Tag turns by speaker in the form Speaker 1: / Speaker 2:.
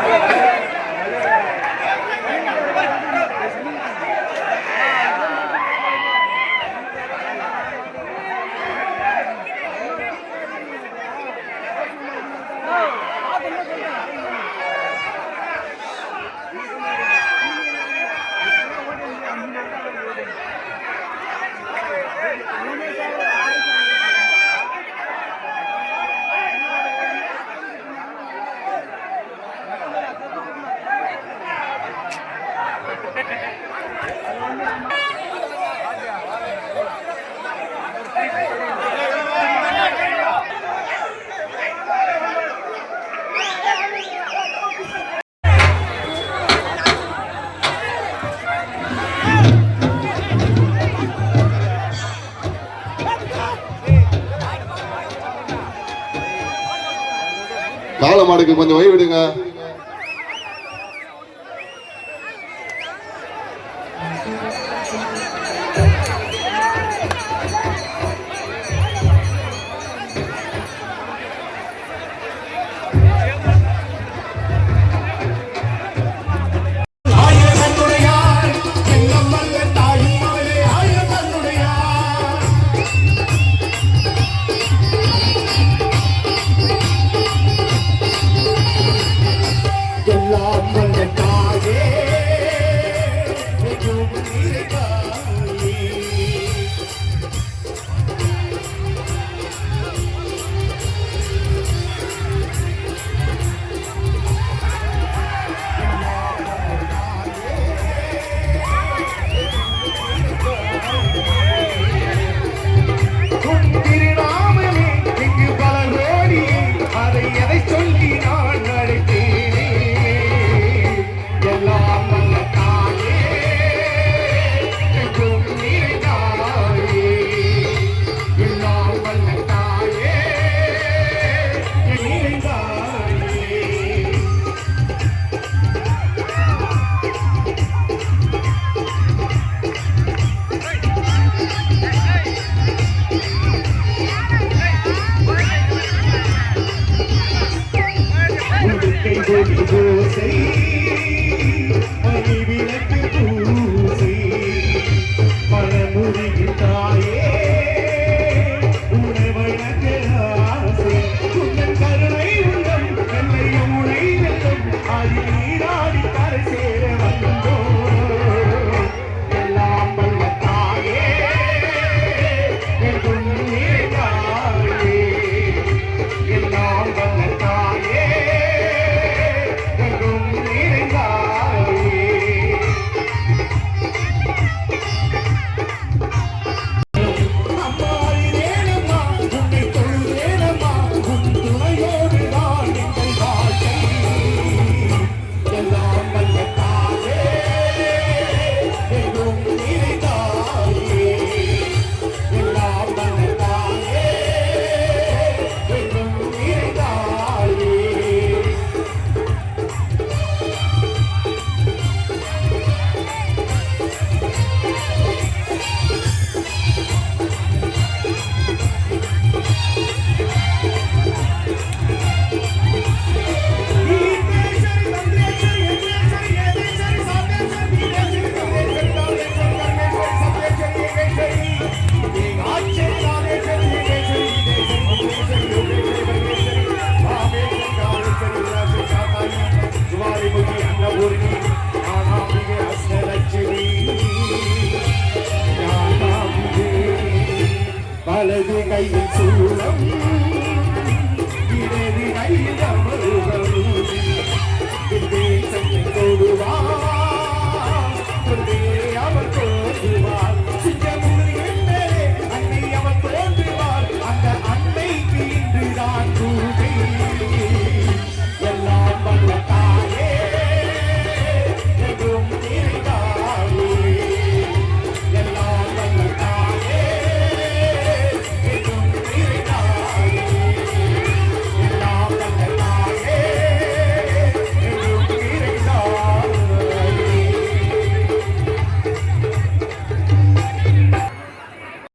Speaker 1: Thank you. காளை மாடுக்கு கொஞ்சம் ஓய்வு விடுங்க.
Speaker 2: ਪੂਰੀ ਜਿਤਾਏ అలది కై చూడమ్మ